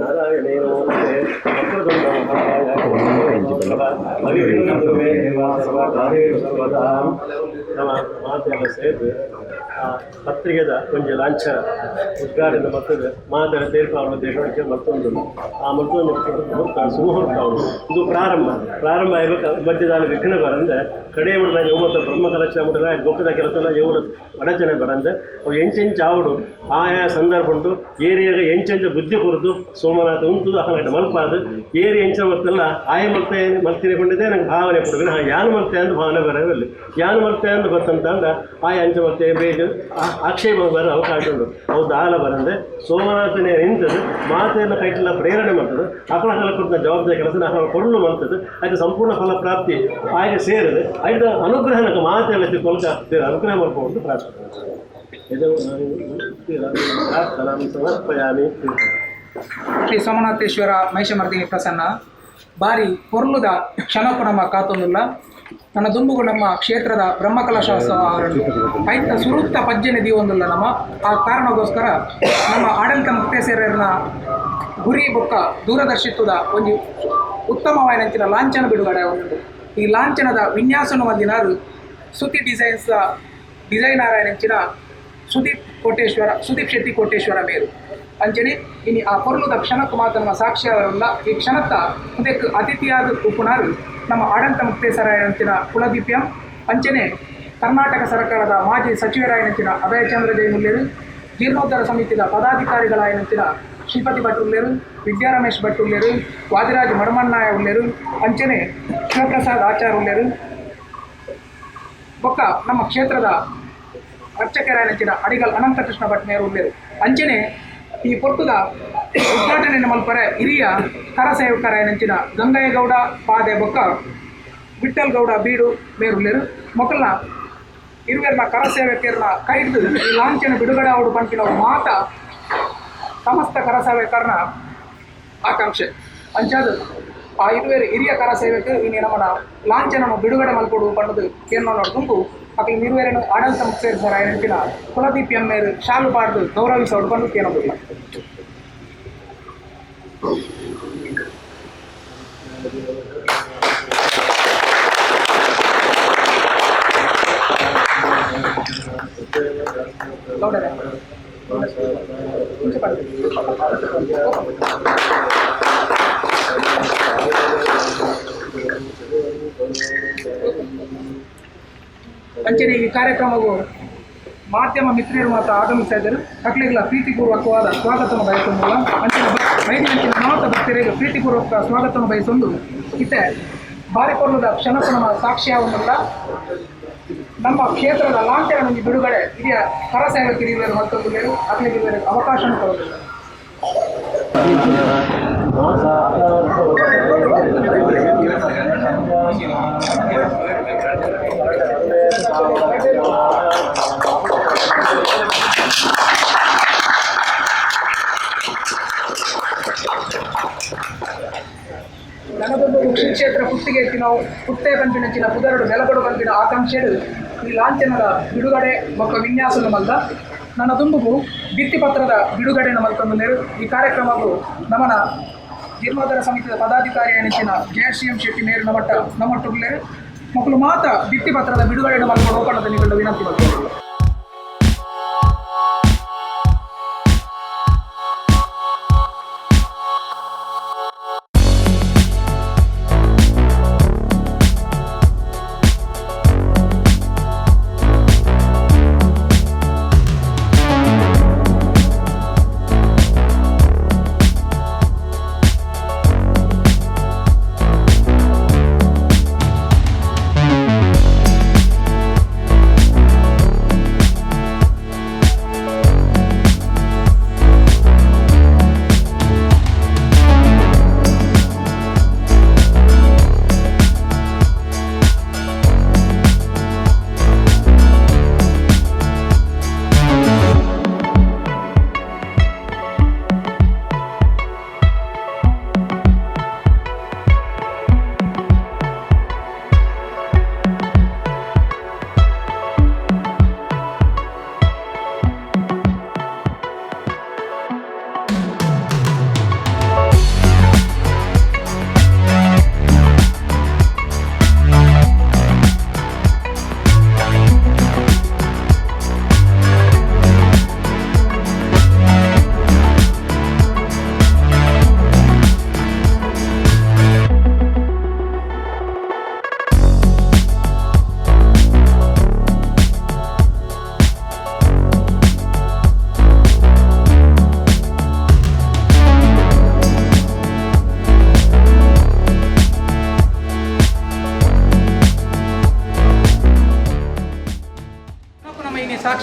ನಾರಾಯಣೇ ನಮೋಸ್ತೆ ಸರ್ವದಾ ನಮ್ಮ ಮಾತೆಲ್ಲ ಸೇರಿ ಪತ್ರಿಕೆದ ಕೊಂಚ ಲಾಂಛ ಉದ್ಘಾಟನೆ ಮತ್ತದ ಮಾದರ ತೀರ್ಪಾವಳ ದೇಶಕ್ಕೆ ಮತ್ತೊಂದು, ಆ ಮತ್ತೊಂದು ಮುಹೂರ್ತ ಸುಮುಹೂರ್ತ ಇದು ಪ್ರಾರಂಭ. ಪ್ರಾರಂಭ ಆಗಬೇಕು ಮಧ್ಯದಲ್ಲಿ ವಿಘ್ನ ಬರಂದೆ ಕಡೆ ಮುಡಿದ ಯುವತ ಬ್ರಹ್ಮ ಕಲಶ ಮುಡಿದ ಗೊಪ್ಪದ ಕೆಲಸ ಇವರು ಅಡಚಣೆ ಬರಂದೆ ಅವು ಎಂಚೆಂಚು ಆವಡು, ಆಯಾ ಸಂದರ್ಭ ಉಂಟು ಏರಿಯಾಗ ಎಂಚೆಂಚ ಬುದ್ಧಿ ಕೊರದು ಸೋಮನಾಥ ಉಂಟು ಅಹಂಗಟ್ಟ ಮಲ್ಪಾದು. ಏರಿ ಎಂಚ ಮತ್ತೆಲ್ಲ ಆಯ ಮಲ್ತೆ ಮಲ್ತಿನಿ ಕೊಂಡಿದ್ದೆ ನಂಗೆ ಭಾವನೆ ಕೊಡಬೇಕು ಹಾಂ ಯಾನು ಮಲ್ತೆ ಅಂತ ಭಾವನೆ ಬರೋದಲ್ಲಿ ಯಾನು ಮಲ್ತೆ ಅಂತ ಗೊತ್ತಂತ ಅಂದ್ರೆ ಆಯ ಅಂಚ ಮತ್ತೆ ಬೇಜು ಆಕ್ಷೇಪ ಬರೋ ಅವಕಾಶ ಉಂಟು. ಅವು ದಾಲ ಬರಂದೆ. ಸೋಮನಾಥನೇ ನಿಂತದ್ದು ಮಾತೆಯನ್ನು ಕೈಟಲ್ಲ ಪ್ರೇರಣೆ ಮಾಡ್ತದೆ. ಅಕಲ ಕಾಲ ಕೊಡ್ತ ಜವಾಬ್ದಾರಿ ಕೆಲಸ ನಾವು ಕೊಡಲು ಮಾಡ್ತದೆ. ಅದು ಸಂಪೂರ್ಣ ಫಲ ಪ್ರಾಪ್ತಿ ಆಯ್ಕೆ ಸೇರಿದೆ. ಐದು ಅನುಗ್ರಹನಕ್ಕೆ ಮಾತೆಲ್ಲ ತಿಳ್ಕೊಳ್ಕ ಅನುಗ್ರಹ ಮಾಡ್ಕೊಂಡು ಪ್ರಾರ್ಥನೆ ಶ್ರೀ ಸೋಮನಾಥೇಶ್ವರ ಮಹಿಷಮರ್ದಿನಿ ಪ್ರಸನ್ನ ಬಾರಿ ಕೊರ್ಲುದ ಕ್ಷಣಕ್ಕೂ ನಮ್ಮ ಕಾತೊಂದುಲ್ಲ ನನ್ನ ದುಂಬುಗು ನಮ್ಮ ಕ್ಷೇತ್ರದ ಬ್ರಹ್ಮಕಲಾಶಾಸ್ತ್ರ ಪೈತ ಸುರುತ್ತ ಪಜ್ಜನೆ ದೀವೊಂದುಲ್ಲ ನಮ್ಮ, ಆ ಕಾರಣಗೋಸ್ಕರ ನಮ್ಮ ಆಡಳಿತ ಮುಕ್ತೇಸರನ ಗುರಿ ಬುಕ್ಕ ದೂರದರ್ಶಿತ್ವದ ಒಂದು ಉತ್ತಮವಾದಂಚಿನ ಲಾಂಛನ ಬಿಡುಗಡೆ ಈ ಲಾಂಛನದ ವಿನ್ಯಾಸನ ಒಂದಿನಾರು ಸುತಿ ಡಿಸೈನ್ಸ್ ಡಿಸೈನರ್ ನೆಂಚಿನ ಸುದೀಪ್ ಕೋಟೇಶ್ವರ, ಸುದೀಪ್ ಶೆಟ್ಟಿ ಕೋಟೇಶ್ವರ ಮೇರು. ಅಂಚನೆ ಇನಿ ಆ ಪೊರ್ಲುದ ಕ್ಷಣಕ್ಕೆ ಮಾತ್ರ ನಮ್ಮ ಸಾಕ್ಷ್ಯವಲ್ಲ ಈ ಕ್ಷಣತ್ತ ಇದಕ್ಕೆ ಅತಿಥಿಯಾದ ಉಪುನಾರು ನಮ್ಮ ಆಡಳಿತ ಮುಕ್ತೇಸರಾಯನಂಚಿನ ಕುಲದೀಪ್ಯಂ. ಅಂಚನೆ ಕರ್ನಾಟಕ ಸರ್ಕಾರದ ಮಾಜಿ ಸಚಿವರಾಯನಂಚಿನ ಅಭಯಚಂದ್ರ ಜೈನುಲ್ಲೇರು ಜೀರ್ಣೋದ್ಧಾರ ಸಮಿತಿಯ ಪದಾಧಿಕಾರಿಗಳಾಯನಂಚಿನ ಶ್ರೀಪತಿ ಭಟ್ ಉಲ್ಲೇರು ವಿದ್ಯಾರಮೇಶ್ ಭಟ್ ಉಲ್ಲೇರು ವಾದಿರಾಜ್ ಮಡಮಣ್ಣಾಯ ಉಲ್ಲೇರು ಅಂಚನೆ ಶಿವಪ್ರಸಾದ್ ಆಚಾರ್ ಉಲ್ಲೇರು ಬೊಕ್ಕ ನಮ್ಮ ಕ್ಷೇತ್ರದ ಅರ್ಚಕರಾಯನಂಚಿನ ಅಡಿಗಲ್ ಅನಂತಕೃಷ್ಣ ಭಟ್ ಮೇರು ಉಲ್ಲೇರು ಅಂಚನೆ ಈ ಪೊಟ್ಟುದ ಉದ್ಘಾಟನೆ ಮಲ್ಪರೆ ಹಿರಿಯ ಕರಸೇವಕರಾಯನಂಚಿನ ಗಂಗಯ್ಯಗೌಡ, ಪಾದೆ ಬೊಕ್ಕ ವಿಠಲ್ ಗೌಡ ಬೀಡು ಮೇರುಳ್ಳೇರು ಮೊಕಲ್ನ ಇರುವೆರ್ನ ಕರಸೇವಕರನ್ನ ಕೈ ಹಿಡಿದು ಈ ಲಾಂಛನ ಬಿಡುಗಡೆ ಅವರು ಪಂಪಿನ ಮಾತ ಸಮಸ್ತ ಕರಸೇವಕರನ ಆಕಾಂಕ್ಷೆ. ಅಂಚಾದ ಆ ಇರುವೆರು ಹಿರಿಯ ಕರ ಸೇವೆಗೆ ಇನ್ನು ನಮ್ಮನ ಲಾಂಛನ ಬಿಡುಗಡೆ ಮಲ್ಕೊಡು ಪಣ್ಣದು ಕೇರ್ನ ನೋಡ್ಕೊಂಡು ಅಕ್ಲಿ ನಿರ್ವೇರನ್ನು ಆಡಳಿತ ಮುಕ್ತೇಶ್ವರ ನೆನಪಿನ ಕುಲದೀಪ್ ಎಮ್ಮೇರು ಶಾಲು ಪಾಡ್ದು ಗೌರವಿಸೋಡು ಬಂದು ಕೇಳೋದಿಲ್ಲ ಗೌಡರೇ ಮುಂಚೆ ಬರ್ತೀವಿ. ಅಂಚನೆ ಈ ಕಾರ್ಯಕ್ರಮವು ಮಾಧ್ಯಮ ಮಿತ್ರರು ಮಾತ್ರ ಆಗಮಿಸ್ತಾ ಇದ್ದರು. ಮಕ್ಕಳಿಗೆಲ್ಲ ಪ್ರೀತಿಪೂರ್ವಕವಾದ ಸ್ವಾಗತವನ್ನು ಬಯಸುವ ಅಂಚಿನ ಮೈದಿನಂಚಿನ ಮಾತ ಭಕ್ತರಿಗೆ ಪ್ರೀತಿಪೂರ್ವಕ ಸ್ವಾಗತವನ್ನು ಬಯಸೊಂದು ಇತ್ತೆ. ಬಾರಿಕೊಳ್ಳದ ಕ್ಷಣಕ್ಕೂ ನಮ್ಮ ಸಾಕ್ಷ್ಯವನ್ನೆಲ್ಲ ನಮ್ಮ ಕ್ಷೇತ್ರದ ಲಾಂಛನ ಬಿಡುಗಡೆ ಹಿರಿಯ ಕರಸೇವಕರಿವರು ಮತ್ತೊಂದು ಅಗ್ನಿಗೆ ಅವಕಾಶ ಕೊಡೋದಿಲ್ಲ ಶ್ರೀ ಕ್ಷೇತ್ರ ಪುಟ್ಟಿಗೆ ನಾವು ಪುಟ್ಟೆ ಕಂಪಿನಂಚಿನ ಪುದರಡು ನೆಲಗಡು ಕಂಪಿನ ಆಕಾಂಕ್ಷೆಡು ಈ ಲಾಂಛನದ ಬಿಡುಗಡೆ ಮತ್ತು ವಿನ್ಯಾಸದ ಮಲ್ಲ ನನ್ನ ದುಂಬುಗು ಭಿತ್ತಿಪತ್ರದ ಬಿಡುಗಡೆನ ಮಲ್ಕೊಂಡು ಈ ಕಾರ್ಯಕ್ರಮವು ನಮನ ಜೀರ್ಣೋದ್ಧಾರ ಸಮಿತಿಯ ಪದಾಧಿಕಾರಿ ಜಯ ಶ್ರೀ ಎಂ ಶೆಟ್ಟಿ ಮೇರು ನಮಟ್ಟ ನಮ್ಮಟ್ಟುಗಳೇರು ಮಕ್ಕಳು ಮಾತ್ರ ಭಿತ್ತಿಪತ್ರದ ಬಿಡುಗಡೆ ಮಲ್ಕೊಂಡು ಹೋಗೋಣದ ನಿಗಂಡು ವಿನಂತಿ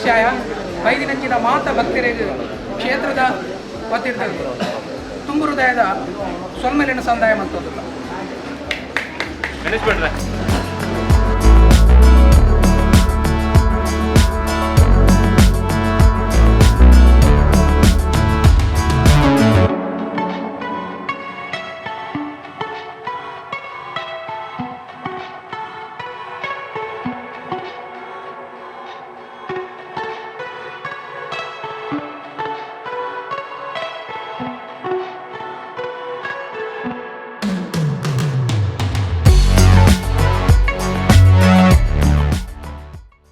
ವಿಷಯ. ಐದಿನಂಚಿನ ಮಾತ ಭಕ್ತರಿಗೆ ಕ್ಷೇತ್ರದ ಗೊತ್ತಿರ್ತದೆ ತುಂಬು ಹೃದಯದ ಸೊಲ್ಮೆಲಿನ ಸಂದಾಯ ಮಂತೋದಿಲ್ಲ